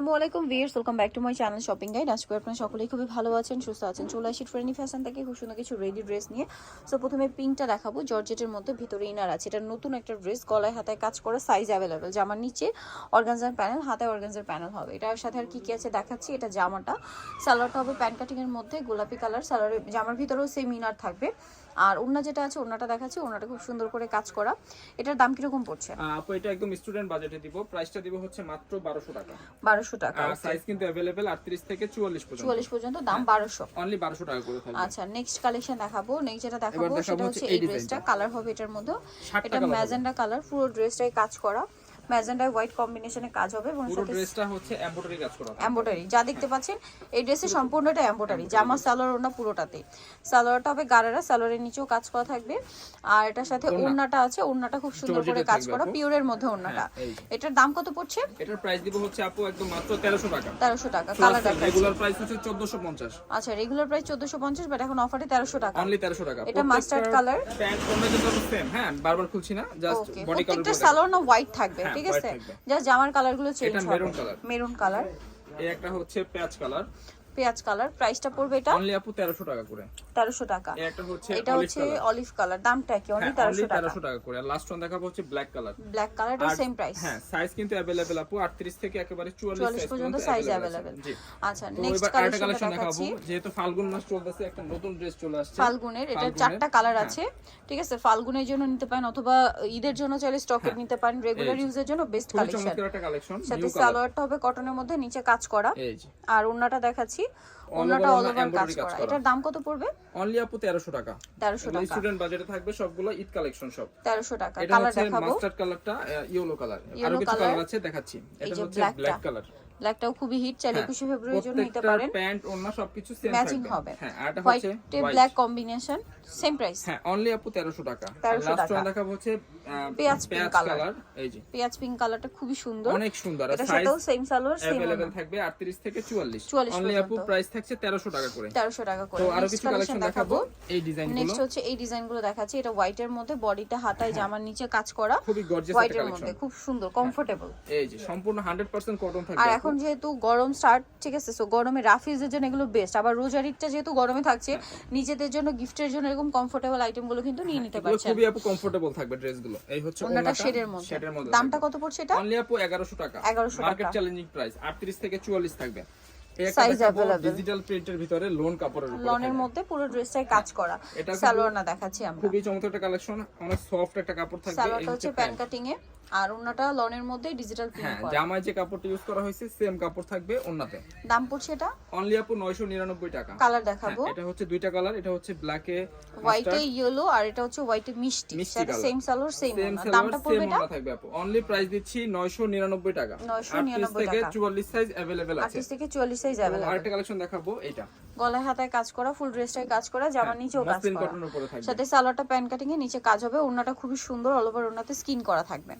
আসসালামু আলাইকুম viewers welcome back to my channel shopping guide. আজকে আপনারা সকলেই খুবই ভালো আছেন, সুস্থ আছেন। চলে আসি ট্রেনি ফ্যাশন থেকে, খুব সুন্দর কিছু রেডি ড্রেস নিয়ে। সো প্রথমে পিঙ্কটা দেখাবো, জর্জেটের মধ্যে ভিতরে ইনার আছে। এটা নতুন একটা ড্রেস গলায়, হাতায় কাজ করা সাইজ অ্যাভেলেবেল জামার নিচে অর্গানজার প্যানেল হাতায় অর্গানজার প্যানেল হবে। এটার সাথে আর কি কি আছে দেখাচ্ছি, এটা জামাটা। সালোয়ারটা হবে প্যান্ট কাটিং এর মধ্যে, গোলাপি কালার সালোয়ারের জামার ভিতরেও সেম ইনার থাকবে। আর ওড়না যেটা আছে ওড়নাটা দেখাচ্ছি ওড়নাটা খুব সুন্দর করে কাজ করা। এটার দাম কীরকম পড়ছে? আপু এটা একদম স্টুডেন্ট বাজেটে দিব। প্রাইসটা দিব হচ্ছে মাত্র বারোশো টাকা। বারোশো টাকা আর সাইজ কিন্তু অ্যাভেলেবেল আটত্রিশ থেকে চুয়াল্লিশ পর্যন্ত। চুয়াল্লিশ পর্যন্ত দাম বারোশো। অনলি বারোশো টাকা করে থাকবে। আচ্ছা নেক্সট কালেকশন দেখাবো। নেক্সট যেটা দেখাবো সেটা হচ্ছে এই ড্রেসটা কালার হবে এটার মধ্যে। এটা ম্যাজেন্ডা কালার পুরো ড্রেসটাই কাজ করা। ম্যাজেন্ডা হোয়াইট কম্বিনেশনে কাজ হবে এবং পুরো ড্রেসটা হচ্ছে এমব্রয়ডারি কাজ করা। এম্বোটারি যা দেখতে পাচ্ছেন এই ড্রেসে সম্পূর্ণটা এম্বোটারি জামা সালোয়ার ওড়না পুরোটাতে। সালোয়ারটা হবে গারারা সালোয়ারের নিচেও কাজ করা থাকবে। আর এটার সাথে ওড়না। ওড়নাটা আছে ওড়নাটা খুব সুন্দর করে কাজ করা পিওরের মধ্যে ওড়নাটা। হ্যাঁ, যে। এটার দাম কত পড়ছে? এটার প্রাইস দিব হচ্ছে আপু একদম মাত্র তেরোশো টাকা। তেরোশো টাকা কালার রেগুলার প্রাইস হচ্ছে চোদ্দশো পঞ্চাশ। আচ্ছা রেগুলার প্রাইস চোদ্দশো পঞ্চাশ বাট এখন অফারে তেরোশো টাকা। অনলি তেরোশো টাকা। এটা mustard color? প্যান্ট কিন্তু সেম হ্যাঁ বারবার খুলছি না জাস্ট বডি কালার প্রত্যেকটা সালোয়ার না হোয়াইট থাকবে হ্যাঁ, ঠিক আছে। জাস্ট জামার কালারগুলো চেঞ্জ হবে। মেরুন কালার এই একটা হচ্ছে প্যাচ কালার পেঁয়াজ কালার। প্রাইসটা পড়বে এটা অনলি আপু তেরোশো টাকা করে। তেরোশো টাকা। এই একটা হচ্ছে এটা হচ্ছে অলিভ কালার দামটা কি অনলি হ্যাঁ অনলি তেরোশো টাকা। তেরোশো টাকা করে। আর লাস্ট ওয়ান দেখাবো হচ্ছে ব্ল্যাক কালার ব্ল্যাক কালারটা সেম প্রাইস হ্যাঁ সাইজ কিন্তু অ্যাভেলেবেল আপু। 38 থেকে একেবারে 44 চুয়াল্লিশ সাইজ পর্যন্ত সাইজ অ্যাভেলেবেল আচ্ছা নেক্সট কালেকশন দেখাবো। যেহেতু ফাল্গুন মাস চলতেছে একটা নতুন ড্রেস চলে আসছে। ফাল্গুনের এটা চারটা কালার হ্যাঁ। আছে। ঠিক আছে ফাল্গুনের জন্য নিতে পারেন অথবা ঈদের জন্য চাইলে স্টকে নিতে পারেন। রেগুলার ইউজের জন্য বেস্ট কালেকশন সাথে সালোয়ারটা হবে কটনের মধ্যে নিচে কাজ করা। আর ওড়নাটা দেখাচ্ছি। Over অন্যটা অল ওভার কাজ করা। করা। এটার দাম কত পড়বে? অনলি আপু 1300 টাকা। 1300 টাকা। স্টুডেন্ট বাজেটে থাকবে সবগুলো ঈদ কালেকশন সব। 1300 টাকা। কালার দেখাবো। মাস্টার্ড কালারটা ইয়েলো কালার আর কিছু কালার আছে দেখাচ্ছি। এটা হচ্ছে ব্ল্যাক কালার ব্ল্যাকটাও খুবই হিট চাইলে হ্যাঁ, একুশে ফেব্রুয়ারির জন্য নিতে পারেন। প্যান্ট ওড়না সবকিছু সেম ম্যাচিং হবে। হ্যাঁ আর এটা হচ্ছে। ব্ল্যাক কম্বিনেশন সেম প্রাইস হ্যাঁ অনলি আপু 1300 টাকা। 1300 লাস্ট টাকা। ওয়ান দেখাবো হচ্ছে পেঁয়াজ color। কালার এই যে। পেঁয়াজ পিঙ্ক কালারটা খুবই সুন্দর। অনেক সুন্দর আর এটার সাইজ সাথেও সেম সালোয়ার সেম অ্যাভেলেবেল থাকবে 38 থেকে 44 44 অনলি আপু প্রাইস থাকছে 1300 টাকা করে। তেরোশো টাকা করে। তো আরও কিছু কালেকশন দেখাবো। এই ডিজাইনগুলো নেক্সট হচ্ছে এই ডিজাইনগুলো দেখাচ্ছি। এটা হোয়াইটের মধ্যে বডিটা হাতায় জামার নিচে কাজ করা খুবই গর্জিয়াস একটা হোয়াইটের কালেকশন মধ্যে। খুব সুন্দর কমফোর্টেবল এই যে সম্পূর্ণ 100% কটন থাকবে আর আপু। এখন যেহেতু গরম স্টার্ট ঠিক আছে? সো গরমে রাফিজের জন্য এগুলো বেস্ট আবার রোজারিটা যেহেতু গরমে থাকছে নিজেদের জন্য গিফটের জন্য এরকম কমফোর্টেবল আইটেমগুলো কিন্তু নিয়ে নিতে পারছেন। খুবই আপু কমফোর্টেবল থাকবে ড্রেসগুলো এই হচ্ছে ওড়নাটা শেডের মধ্যে। দামটা কত পড়ছে এটা? অনলি আপু 1100 টাকা। 1100 টাকা। মার্কেট চ্যালেঞ্জিং প্রাইস 38 থেকে 44 থাকবে। Size available। ডিজিটাল প্রিন্টের ভিতরে লোন কাপড়ের উপরে। লনের। মধ্যে পুরো ড্রেসটাই কাজ করা। এটা সালোয়ার না দেখাচ্ছি আমরা। খুবই চমৎকার একটা কালেকশন অনেক সফট একটা কাপড় থাকবে। সালোয়ারটা হচ্ছে হচ্ছে প্যান কাটিং এ আর ওন্নাটা লনের মধ্যে ডিজিটাল হ্যাঁ প্রিন্ট করা জামায় যে কাপড়টা ইউজ করা হয়েছে সেম কাপড় থাকবে ওন্নাতে দাম পড়ছে এটা অনলি আপু 999 টাকা কালার হ্যাঁ, দেখাবো এটা হচ্ছে দুইটা কালার এটা হচ্ছে ব্ল্যাকে হোয়াইটে ইয়েলো আর এটা হচ্ছে হোয়াইটে মিষ্টি মিষ্টি সাথে color। Same salwar same same ওন্না সালোয়ার দামটা সেম পড়বে এটা ওন্না থাকবে আপু অনলি প্রাইস দিচ্ছি 999 টাকা 999 38 থেকে টাকা। 44 সাইজ अवेलेबल আছে আটত্রিশ থেকে চুয়াল্লিশ সাইজ তো অ্যাভেলেবল আরেকটা কালেকশন দেখাবো এটা গলায় হাতায় কাজ করা ফুল ড্রেসটাই কাজ করা জামার নিচেও কাজ করা। সাথে সালোয়ারটা প্যান কাটিং এর নিচে কাজ হবে ওড়নাটা খুবই সুন্দর অল ওভার ওড়নাতে স্কিন করা থাকবে।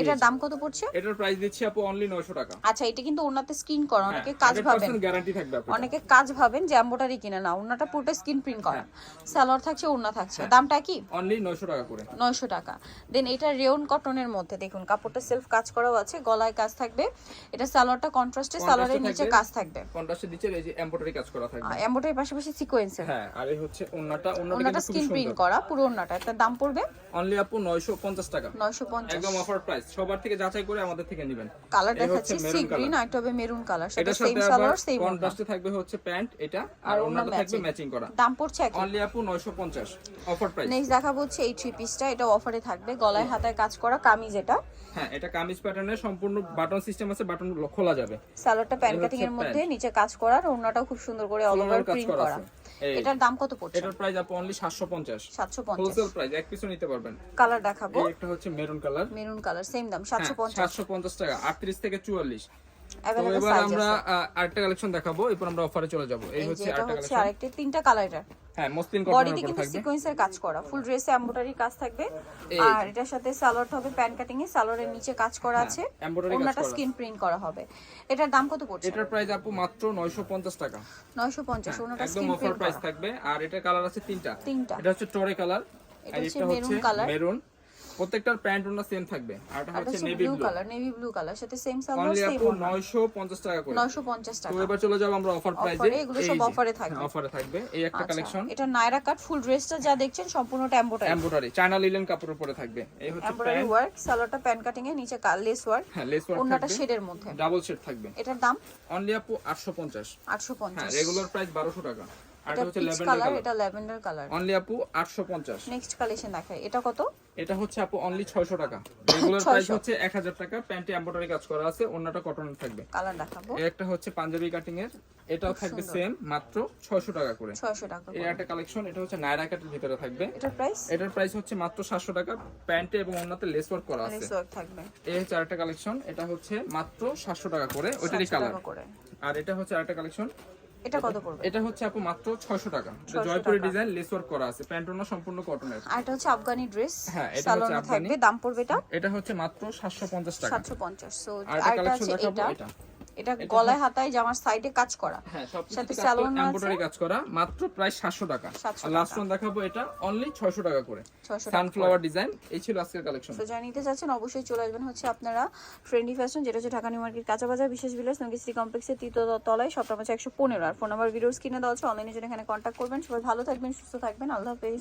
এটার দাম কত পড়ছে? এটার প্রাইস দিচ্ছি আপু অনলি 900 টাকা। আচ্ছা এটা কিন্তু ওন্নাতে স্কিন করা হ্যাঁ, অনেকে কাজ ভাবেন। গ্যারান্টি থাকবে আপু অনেকে কাজ ভাবেন যে এম্বোটারি কিনে না ওন্নাটা পুরোটা স্কিন প্রিন্ট করা। হ্যাঁ। সালোয়ার থাকছে ওন্না থাকছে। দামটা কি? অনলি 900 টাকা করে। নয়শো টাকা। দেন এটা রেয়ন কটনের মধ্যে দেখুন কাপড়টা সেলফ কাজ করাও আছে গলায় কাজ থাকবে। এটা সালোয়ারটা কন্ট্রাস্টে সালোয়ারের নিচে কাজ থাকবে। কন্ট্রাস্টের নিচে এই যে এমব্রয়ডারি কাজ করা থাকবে। এম্বোটারি পাশাপাশি সিকোয়েন্সের হ্যাঁ আর এই হচ্ছে কিন্তু খুব স্কিন প্রিন্ট করা পুরো ওন্নাটা একটা দাম পড়বে? অনলি আপু 950 টাকা। নয়শো পঞ্চাশ। একদম অফার প্রাইস সবার থেকে যাচাই করে আমাদের থেকে নেবেন। কালার দেখাচ্ছি সি গ্রিন আর হবে মেরুন কালার এটার সেম সালোয়ার সেম কন্ট্রাস্টে থাকবে হচ্ছে প্যান্ট এটা আর ওন্নাটা থাকবে ম্যাচিং করা। দাম পড়ছে একই। অনলি আপু 950 অফার প্রাইস নেক্সট দেখাবো হচ্ছে এই থ্রি পিসটা এটা অফারে থাকবে গলায় হাতায় কাজ করা কামিজ এটা। হ্যাঁ এটা কামিজ প্যাটার্নের সম্পূর্ণ বাটন সিস্টেম আছে বাটন খোলা যাবে। সালোয়ারটা প্যান কাটিং এর মধ্যে নিচে কাজ করা আর ওন্নাটাও খুব সুন্দর করে অল ওভার প্রিন্ট করা। এটার দাম কত পড়ছে? এটার প্রাইস আপু অনলি 750 সাতশো পঞ্চাশ। হোলসেল প্রাইস এক পিসও নিতে পারবেন। কালার দেখাবো। একটা হচ্ছে maroon colour maroon colour same দাম সাতশো পঞ্চাশ। 750 টাকা 38 থেকে 44 তো এবার আমরা আরেকটা কালেকশন দেখাবো এরপর আমরা অফারে চলে যাব। এই হচ্ছে আরেকটা কালেকশন আরেকটা তিনটা কালার এটা হ্যাঁ মসলিন বডিতে কিন্তু সিকোয়েন্সের কাজ করা ফুল ড্রেসে এমব্রয়ডারি কাজ থাকবে। আর এটার সাথে সালোয়ারটা হবে প্যান কাটিং এ সালোয়ারের নিচে কাজ করা আছে। embroidery কাজ করা স্কিন প্রিন্ট করা হবে। এটার দাম কত পড়ছে? এটার প্রাইস আপু মাত্র 950 টাকা। 950 ওন্নাটা একদম স্কিন প্রিন্ট প্রাইস থাকবে। আর এটার কালার আছে তিনটা। তিনটা। এটা হচ্ছে টরে কালার এটা আর হচ্ছে এটা হচ্ছে color। মেরুন প্রত্যেকটার প্যান্ট ওনা সেম থাকবে। আর এটা হচ্ছে হচ্ছে navy blue colour navy blue colour সাথে সেম সালোয়ার সেম আপু 950 টাকা করে। 950 টাকা তো এবার চলে যাব আমরা অফার প্রাইসে এগুলো সব offer এ থাকবে। অফারে থাকবে। এই একটা আচ্ছা, কালেকশন এটা নায়রা কাট ফুল ড্রেসটা যা দেখছেন সম্পূর্ণ টেম্পোটারি এমব্রয়ডারি চায়না লিলেন কাপড়ের উপরে থাকবে। এই হচ্ছে এমব্রয়ডারি ওয়ার্ক সালোয়ারটা প্যান কাটিং এ নিচে কাল লেস ওয়ার্ক হ্যাঁ লেস ওয়ার্ক থাকবে। শেডের মধ্যে। ডাবল শেড থাকবে। এটার দাম? অনলি আপু 850 850 হ্যাঁ 850 রেগুলার প্রাইস 1200 টাকা। এটা এটা হচ্ছে ল্যাভেন্ডার কালার কালার এটা ল্যাভেন্ডার কালার অনলি আপু 850 নেক্সট কালেকশন দেখাই। এটা কত? এটা হচ্ছে আপু অনলি 600 টাকা। রেগুলার প্রাইস হচ্ছে 1000 টাকা। প্যান্টে এমব্রয়ডারি কাজ করা আছে ওন্নাটা কটনের থাকবে। কালার দেখাবো। একটা হচ্ছে পাঞ্জাবি কাটিং এর এটাও থাকবে সেম মাত্র 600 টাকা করে। 600 টাকা এই একটা কালেকশন এটা হচ্ছে নায়রা কাটের ভিতরে থাকবে। এটার প্রাইস এটার প্রাইস হচ্ছে মাত্র 700 টাকা। প্যান্টে এবং ওন্নাতে লেস ওয়ার্ক করা আছে। লেস ওয়ার্ক থাকবে। এই হচ্ছে আরেকটা কালেকশন এটা হচ্ছে মাত্র 700 টাকা করে ওইটারই কালার আর এটা হচ্ছে আরেকটা কালেকশন এটা কত পড়বে? এটা হচ্ছে আপু মাত্র 600 টাকা। এটা 600 জয়পুরি ডিজাইন লেস ওয়ার্ক করা আছে। প্যান্টনা সম্পূর্ণ কটনের আর এটা হচ্ছে আফগানি ড্রেস হ্যাঁ, এটা হচ্ছে আফগানি। থাকবে দাম পড়বে এটা? এটা হচ্ছে মাত্র 750 টাকা। 750 সো আর এটা কালেকশন দেখাবো এটা। এটা গলায় হাতায় জামার সাইডে কাজ করা। হ্যাঁ সাথে সাথে এমব্রয়ডারি কাজ করা মাত্র প্রায় 700 টাকা। আর লাস্ট ওয়ান দেখাবো এটা অনলি 600 টাকা করে। 600 সানফ্লাওয়ার ডিজাইন এই ছিল আজকের কালেকশন তো যারা নিতে চাচ্ছেন অবশ্যই চলে আসবেন হচ্ছে আপনারা ট্রেন্ডি ফ্যাশন যেটা হচ্ছে ঢাকা নিউ মার্কেট কাঁচা বাজার বিশেষ বিলাস নগিশ্রী কমপ্লেক্সের তৃতীয় তলায় সবটা হচ্ছে একশো পনেরো। আর ফোন নাম্বার ভিডিওস কিনে দেওয়া হচ্ছে অনলাইনে জন্য এখানে কন্ট্যাক্ট করবেন। সবাই ভালো থাকবেন সুস্থ থাকবেন। আল্লাহ হাফেজ।